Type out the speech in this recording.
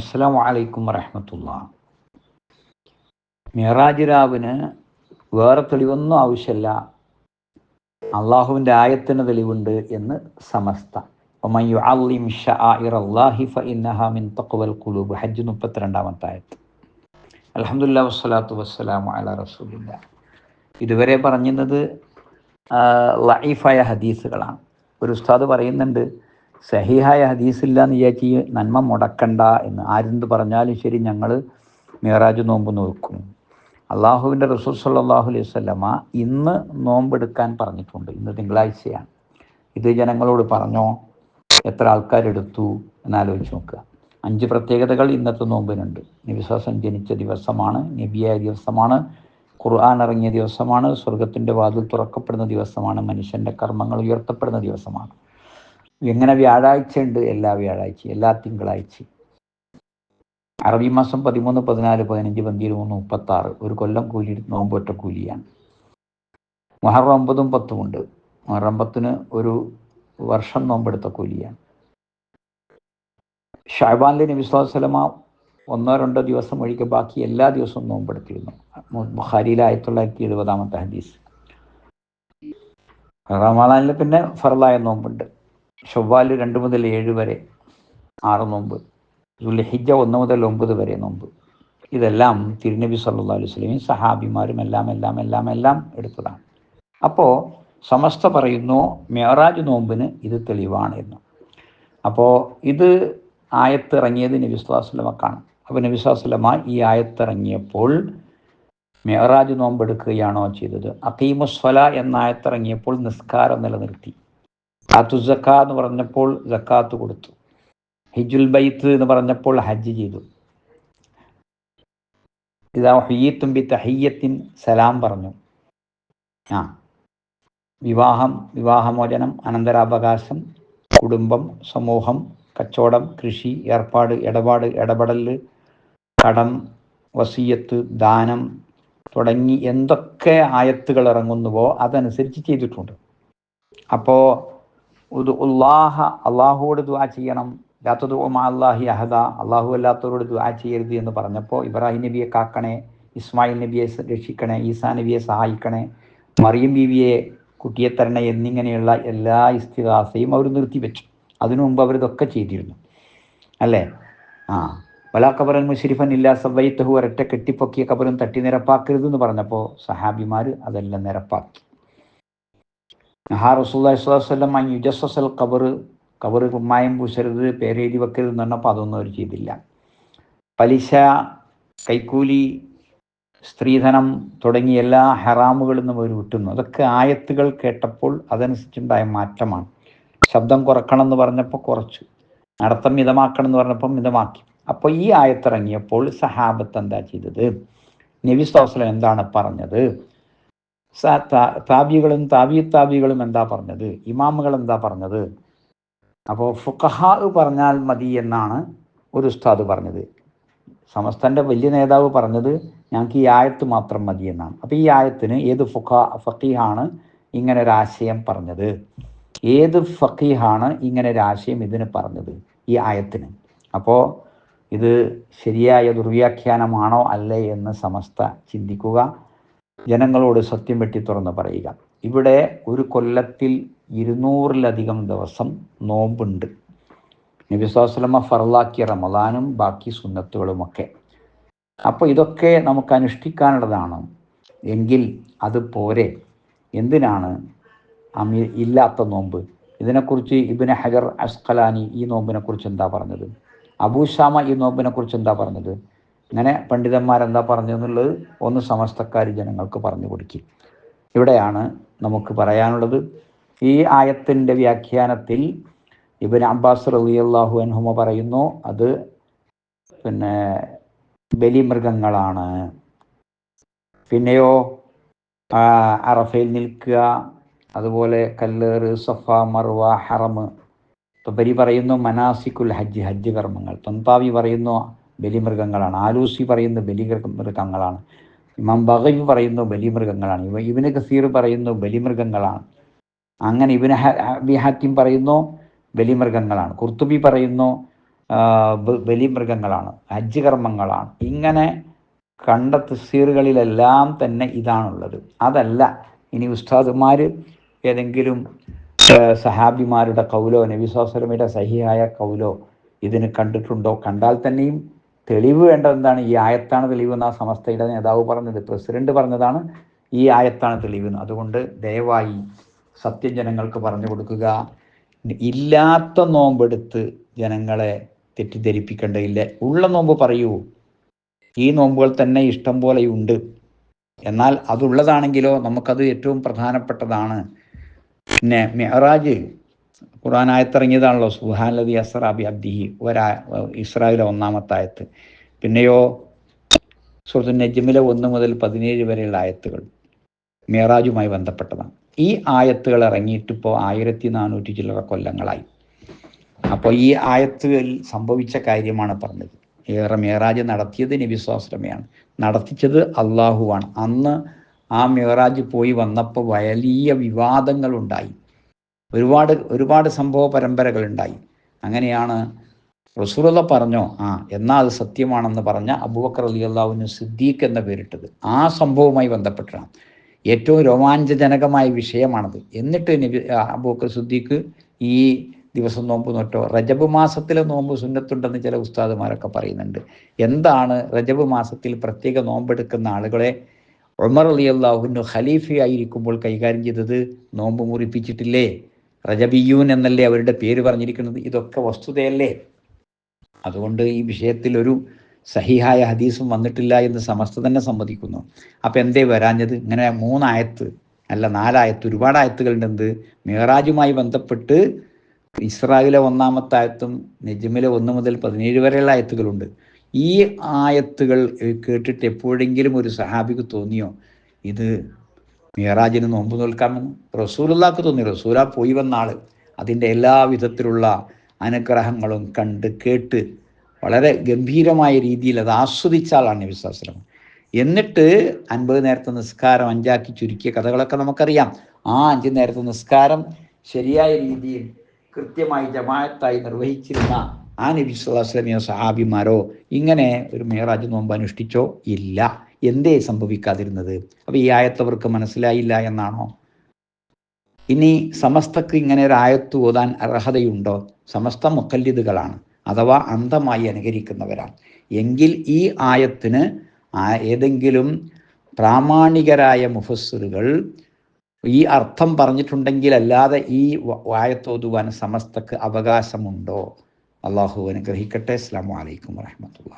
അസ്സാം വലൈക്കും വറഹമത്തുള്ള. മിറാജ് രാവിന് വേറെ തെളിവൊന്നും ആവശ്യമില്ല അള്ളാഹുവിന്റെ ആയത്തിന് തെളിവുണ്ട് എന്ന് സമസ്ത. ഹജ്ജ് ആയത്ത്. വസ്സലാത്തു ഇതുവരെ പറഞ്ഞത് ലൈഫായ ഹദീസുകളാണ്. ഒരു ഉസ്താദ് പറയുന്നുണ്ട് സഹിഹായ ഹദീസില്ല എന്ന് വിചാരിച്ച് ഈ നന്മ മുടക്കണ്ട എന്ന് ആരെന്ത് പറഞ്ഞാലും ശരി ഞങ്ങൾ മിറാജ് നോമ്പ് നോക്കും. അള്ളാഹുവിന്റെ റസൂൽ സല്ലാഹു അലൈഹി സ്വലമ ഇന്ന് നോമ്പെടുക്കാൻ പറഞ്ഞിട്ടുണ്ട്. ഇന്ന് തിങ്കളാഴ്ചയാണ്. ഇത് ജനങ്ങളോട് പറഞ്ഞോ? എത്ര ആൾക്കാരെടുത്തു? എന്നാലോചിച്ച് നോക്കുക. അഞ്ച് പ്രത്യേകതകൾ ഇന്നത്തെ നോമ്പിനുണ്ട്. നിവിശ്വാസം ജനിച്ച ദിവസമാണ് നബിയായ ദിവസമാണ് ഖുർആൻ ഇറങ്ങിയ ദിവസമാണ് സ്വർഗത്തിന്റെ വാതിൽ തുറക്കപ്പെടുന്ന ദിവസമാണ് മനുഷ്യന്റെ കർമ്മങ്ങൾ ഉയർത്തപ്പെടുന്ന ദിവസമാണ്. എങ്ങനെ വ്യാഴാഴ്ച ഉണ്ട്? എല്ലാ വ്യാഴാഴ്ചയും എല്ലാ തിങ്കളാഴ്ചയും അറബി മാസം പതിമൂന്ന് പതിനാല് പതിനഞ്ച് പന്തിരുമൂന്ന് മുപ്പത്തി ആറ് ഒരു കൊല്ലം കൂലി നോമ്പൊറ്റ കൂലിയാണ്. മുഹറം ഒമ്പതും പത്തും ഉണ്ട്. മുഹറം പത്തിന് ഒരു വർഷം നോമ്പെടുത്ത കൂലിയാണ്. ഷാബാനിലെ നബി സ്വലമ ഒന്നോ രണ്ടോ ദിവസം ഒഴികെ ബാക്കി എല്ലാ ദിവസവും നോമ്പെടുത്തിരുന്നു. ബുഖാരിയിലെ ആയിരത്തി തൊള്ളായിരത്തി എഴുപതാമത്തെ ഹദീസ്. റമാലാനിൽ പിന്നെ ഫറലായ നോമ്പുണ്ട്. ഷവ്വാൽ രണ്ട് മുതൽ ഏഴ് വരെ ആറ് നോമ്പ്. ഹിജ ഒന്ന് മുതൽ ഒമ്പത് വരെ നോമ്പ്. ഇതെല്ലാം തിരുനബി സല്ലാ അലൈഹി സ്വലമി സഹാബിമാരും എല്ലാം എല്ലാം എല്ലാം എല്ലാം എടുത്തതാണ്. അപ്പോൾ സമസ്ത പറയുന്നു മേറാജ് നോമ്പിന് ഇത് തെളിവാണ് എന്ന്. അപ്പോൾ ഇത് ആയത്ത് ഇറങ്ങിയത് നബി അപ്പോൾ നബി സ്വലാസ്ലമ ഈ ആയത്ത് ഇറങ്ങിയപ്പോൾ നോമ്പ് നോമ്പെടുക്കുകയാണോ ചെയ്തത്? അക്കീമുസ്വല എന്ന ആയത്ത് ഇറങ്ങിയപ്പോൾ നിസ്കാരം നിലനിർത്തി. അതു ജക്ക എന്ന് പറഞ്ഞപ്പോൾ ജക്കാത്ത് കൊടുത്തു. ഹിജുൽ ബൈത്ത് എന്ന് പറഞ്ഞപ്പോൾ ഹജ്ജ് ചെയ്തു. ഇതാ ഹയ്യത്തും ബി തഹയ്യത്തിൻ സലാം പറഞ്ഞു. ആ. വിവാഹം വിവാഹമോചനം അനന്തരാവകാശം കുടുംബം സമൂഹം കച്ചവടം കൃഷി ഏർപ്പാട് ഇടപാട് ഇടപെടൽ കടം വസീയത്ത് ദാനം തുടങ്ങി എന്തൊക്കെ ആയത്തുകൾ ഇറങ്ങുന്നുവോ അതനുസരിച്ച് ചെയ്തിട്ടുണ്ട്. അപ്പോൾ ഉല്ലാഹ അള്ളാഹുവോട് ദുവാ ചെയ്യണം. ലാത്തത് അള്ളാഹി അഹദ അള്ളാഹു അല്ലാത്തവരോട് ദുവാ ചെയ്യരുത് എന്ന് പറഞ്ഞപ്പോൾ ഇബ്രാഹിം നബിയെ കാക്കണേ ഇസ്മായിൽ നബിയെ രക്ഷിക്കണേ ഈസാ നബിയെ സഹായിക്കണേ മറിയം ബീവിയെ കുട്ടിയെ തരണേ എന്നിങ്ങനെയുള്ള എല്ലാ ഇസ്തിഹാസയും അവർ നിർത്തിവെച്ചു. അതിനു മുമ്പ് അവരിതൊക്കെ ചെയ്തിരുന്നു. അല്ലേ? ആ. വലാ കബറൻ മുഷരിഫൻ ഇല്ലാ സവൈത്തഹു ഒരൊറ്റ കെട്ടിപ്പൊക്കിയ കബറും തട്ടി നിരപ്പാക്കരുത് എന്ന് പറഞ്ഞപ്പോൾ സഹാബിമാർ അതെല്ലാം നിരപ്പാക്കി. നഹാ അങ്ങ് യുജസ്വസൽ കബർ കബർ കുമ്മായം പൂശരുത് പേരെഴുതി വെക്കരുത് എന്ന് പറഞ്ഞപ്പോൾ അതൊന്നും അവർ ചെയ്തില്ല. പലിശ കൈക്കൂലി സ്ത്രീധനം തുടങ്ങിയ എല്ലാ ഹറാമുകളിൽ നിന്നും അവർ വിട്ടുന്നു. അതൊക്കെ ആയത്തുകൾ കേട്ടപ്പോൾ അതനുസരിച്ചുണ്ടായ മാറ്റമാണ്. ശബ്ദം കുറക്കണം എന്ന് പറഞ്ഞപ്പോൾ കുറച്ചു. നടത്തം മിതമാക്കണം എന്ന് പറഞ്ഞപ്പോൾ മിതമാക്കി. അപ്പോൾ ഈ ആയത്തിറങ്ങിയപ്പോൾ സഹാബത്ത് എന്താ ചെയ്തത്? നബി സ്വാസ്ലം എന്താണ് പറഞ്ഞത്? താബികളും താബി താബികളും എന്താ പറഞ്ഞത്? ഇമാമുകൾ എന്താ പറഞ്ഞത്? അപ്പോൾ ഫുഖഹാ പറഞ്ഞാൽ മതി എന്നാണ് ഒരു ഉസ്താദ് പറഞ്ഞത്. സമസ്തന്റെ വലിയ നേതാവ് പറഞ്ഞത് ഞങ്ങൾക്ക് ഈ ആയത്ത് മാത്രം മതി എന്നാണ്. അപ്പോൾ ഈ ആയത്തിന് ഏത് ഫുഖ ഫക്കീഹാണ് ഇങ്ങനെ ഒരു ആശയം പറഞ്ഞത്? ഏത് ഫക്കീഹാണ് ഇങ്ങനെ ഒരു ആശയം ഇതിന് പറഞ്ഞത് ഈ ആയത്തിന്? അപ്പോൾ ഇത് ശരിയായ ദുർവ്യാഖ്യാനമാണോ അല്ലേ എന്ന് സമസ്ത ചിന്തിക്കുക. ജനങ്ങളോട് സത്യം വെട്ടി തുറന്ന് പറയുക. ഇവിടെ ഒരു കൊല്ലത്തിൽ ഇരുന്നൂറിലധികം ദിവസം നോമ്പുണ്ട്. നബിസ്വലമ ഫറലാക്കിയ റമദാനും ബാക്കി സുന്നത്തുകളുമൊക്കെ. അപ്പോൾ ഇതൊക്കെ നമുക്ക് അനുഷ്ഠിക്കാനുള്ളതാണ്. എങ്കിൽ അത് പോരെ? എന്തിനാണ് അമീർ ഇല്ലാത്ത നോമ്പ്? ഇതിനെക്കുറിച്ച് ഇബിന് ഹജർ അസ്ഖലാനി ഈ നോമ്പിനെക്കുറിച്ച് എന്താ പറഞ്ഞത്? അബൂഷാമ ഈ നോമ്പിനെക്കുറിച്ച് എന്താ പറഞ്ഞത്? ഇങ്ങനെ പണ്ഡിതന്മാരെന്താ പറഞ്ഞു എന്നുള്ളത് ഒന്ന് സമസ്തക്കാർ ജനങ്ങൾക്ക് പറഞ്ഞു കൊടുക്കും. ഇവിടെയാണ് നമുക്ക് പറയാനുള്ളത്. ഈ ആയത്തിന്റെ വ്യാഖ്യാനത്തിൽ ഇബൻ അബ്ബാസ് റളിയല്ലാഹു അൻഹുമ പറയുന്നു അത് പിന്നെ ബലിമൃഗങ്ങളാണ്. പിന്നെയോ അറഫയിൽ നിൽക്കുക അതുപോലെ കല്ലേറ് സഫ മർവ ഹറമ് തൊബരി പറയുന്നു മനാസിക്കുൽ ഹജ്ജ് ഹജ്ജ് കർമ്മങ്ങൾ. തൊന്താവി പറയുന്നു ബലിമൃഗങ്ങളാണ്. ആലൂസി പറയുന്ന ബലി മൃഗങ്ങളാണ് ഇമാം ബഹബ് പറയുന്നു ബലിമൃഗങ്ങളാണ്. ഇവ ഇബിന് കസീർ പറയുന്നു ബലിമൃഗങ്ങളാണ്. അങ്ങനെ ഇബിന് ഹബി പറയുന്നു ബലിമൃഗങ്ങളാണ്. കുർത്തുബി പറയുന്നു ബലിമൃഗങ്ങളാണ്. ഹജ്ജ് കർമ്മങ്ങളാണ്. ഇങ്ങനെ കണ്ട തസീറുകളിലെല്ലാം തന്നെ ഇതാണുള്ളത്. അതല്ല ഇനി ഉസ്താദുമാർ ഏതെങ്കിലും സഹാബിമാരുടെ കൗലോ നബിസ്വാസ്ലമിയുടെ സഹിയായ കൗലോ ഇതിന് കണ്ടിട്ടുണ്ടോ? കണ്ടാൽ തന്നെയും തെളിവ് വേണ്ടത് എന്താണ്? ഈ ആയത്താണ് തെളിവ് ആ സമസ്തയുടെ നേതാവ് പറഞ്ഞത്. പ്രസിഡന്റ് പറഞ്ഞതാണ് ഈ ആയത്താണ് തെളിവ് അതുകൊണ്ട് ദയവായി സത്യം ജനങ്ങൾക്ക് പറഞ്ഞു കൊടുക്കുക. ഇല്ലാത്ത നോമ്പെടുത്ത് ജനങ്ങളെ തെറ്റിദ്ധരിപ്പിക്കേണ്ടതില്ല. ഉള്ള നോമ്പ് പറയൂ. ഈ നോമ്പുകൾ തന്നെ ഇഷ്ടം പോലെ ഉണ്ട്. എന്നാൽ അതുള്ളതാണെങ്കിലോ നമുക്കത് ഏറ്റവും പ്രധാനപ്പെട്ടതാണ്. പിന്നെ മെഹറാജ് ഖുർആൻ ആയത്തിറങ്ങിയതാണല്ലോ സുഹാനലതി അസറാബി അബ്ദിഹി ഒരാ ഇസ്രായേലിലെ ഒന്നാമത്തെ ആയത്ത് പിന്നെയോ സുഹൃത്തു നജ്മിലെ ഒന്ന് മുതൽ പതിനേഴ് വരെയുള്ള ആയത്തുകൾ മേറാജുമായി ബന്ധപ്പെട്ടതാണ്. ഈ ആയത്തുകൾ ഇറങ്ങിയിട്ടിപ്പോൾ ആയിരത്തി നാനൂറ്റി ചില്ലറ കൊല്ലങ്ങളായി. അപ്പോൾ ഈ ആയത്തുകളിൽ സംഭവിച്ച കാര്യമാണ് പറഞ്ഞത്. ഏറെ മേറാജ് നടത്തിയത് നബിസ്വാസ്ലമയാണ് നടത്തിച്ചത് അള്ളാഹുവാണ് അന്ന് ആ മേറാജ് പോയി വന്നപ്പോൾ വലിയ വിവാദങ്ങളുണ്ടായി. ഒരുപാട് ഒരുപാട് സംഭവ പരമ്പരകളുണ്ടായി. അങ്ങനെയാണ് റസൂലുള്ള പറഞ്ഞോ ആ എന്നാൽ അത് സത്യമാണെന്ന് പറഞ്ഞ അബൂബക്കർ അലി അള്ളാഹുവിന് സിദ്ദീഖ് എന്ന പേരിട്ടത്. ആ സംഭവവുമായി ബന്ധപ്പെട്ടാണ്. ഏറ്റവും രോമാഞ്ചജനകമായ വിഷയമാണത്. എന്നിട്ട് നബി അബൂബക്കർ സിദ്ദീഖ് ഈ ദിവസം നോമ്പ് നോറ്റോ? റജബ് മാസത്തിലെ നോമ്പ് സുന്നത്തുണ്ടെന്ന് ചില ഉസ്താദുമാരൊക്കെ പറയുന്നുണ്ട്. എന്താണ് റജബ് മാസത്തിൽ പ്രത്യേക നോമ്പെടുക്കുന്ന ആളുകളെ ഉമർ അലി അള്ളാഹുവിന് ഖലീഫയായിരിക്കുമ്പോൾ കൈകാര്യം ചെയ്തത്? നോമ്പ് മുറിപ്പിച്ചിട്ടില്ലേ? റജബിയൂൻ എന്നല്ലേ അവരുടെ പേര് പറഞ്ഞിരിക്കുന്നത്? ഇതൊക്കെ വസ്തുതയല്ലേ? അതുകൊണ്ട് ഈ വിഷയത്തിൽ ഒരു സഹിഹായ ഹദീസും വന്നിട്ടില്ല എന്ന് സമസ്ത തന്നെ സമ്മതിക്കുന്നു. അപ്പം എന്തേ വരാഞ്ഞത്? ഇങ്ങനെ മൂന്നായത്ത് അല്ല നാലായത്ത് ഒരുപാട് ആയത്തുകളുണ്ട് എന്ത്? മേറാജുമായി ബന്ധപ്പെട്ട് ഇസ്രായേലിലെ ഒന്നാമത്തെ ആയത്തും നെജ്മിലെ ഒന്ന് മുതൽ പതിനേഴ് വരെയുള്ള ആയത്തുകളുണ്ട്. ഈ ആയത്തുകൾ കേട്ടിട്ട് എപ്പോഴെങ്കിലും ഒരു സഹാബിക്ക് തോന്നിയോ? ഇത് മിയറാജിന് നോമ്പ് നോൽക്കാമെന്ന്. റസൂലുള്ളാക്ക് തോന്നി. റസൂല പോയി വന്ന ആൾ. അതിന്റെ എല്ലാ വിധത്തിലുള്ള അനുഗ്രഹങ്ങളും കണ്ട് കേട്ട് വളരെ ഗംഭീരമായ രീതിയിൽ അത് ആസ്വദിച്ചാലാണ് വിശ്വാസം എന്നിട്ട് അൻപത് നേരത്തെ നിസ്കാരം അഞ്ചാക്കി ചുരുക്കിയ കഥകളൊക്കെ നമുക്കറിയാം. ആ അഞ്ച് നേരത്തെ നിസ്കാരം ശരിയായ രീതിയിൽ കൃത്യമായി ജമാഅത്തായി നിർവഹിച്ചിരുന്ന ആ നബി സ്വലാസ്ലമിയോ സഹാബിമാരോ ഇങ്ങനെ ഒരു മേറാജ് നോമ്പ് അനുഷ്ഠിച്ചോ? ഇല്ല. എന്തേ സംഭവിക്കാതിരുന്നത്? അപ്പോൾ ഈ ആയത്തവർക്ക് മനസ്സിലായില്ല എന്നാണോ? ഇനി സമസ്തക്ക് ഇങ്ങനെ ഒരു ആയത്ത് ഓതാൻ അർഹതയുണ്ടോ? സമസ്ത മുക്കല്ലിദുകളാണ് അഥവാ അന്ധമായി അനുകരിക്കുന്നവരാണ്. എങ്കിൽ ഈ ആയത്തിന് ഏതെങ്കിലും പ്രാമാണികരായ മുഫസ്സിറുകൾ ഈ അർത്ഥം പറഞ്ഞിട്ടുണ്ടെങ്കിൽ അല്ലാതെ ഈ ആയത്തോതുവാൻ സമസ്തക്ക് അവകാശമുണ്ടോ? അള്ളാഹു അനുഗ്രഹിക്കട്ടെ. അസ്സാം വലൈക്കും വാഹമത്തുള്ള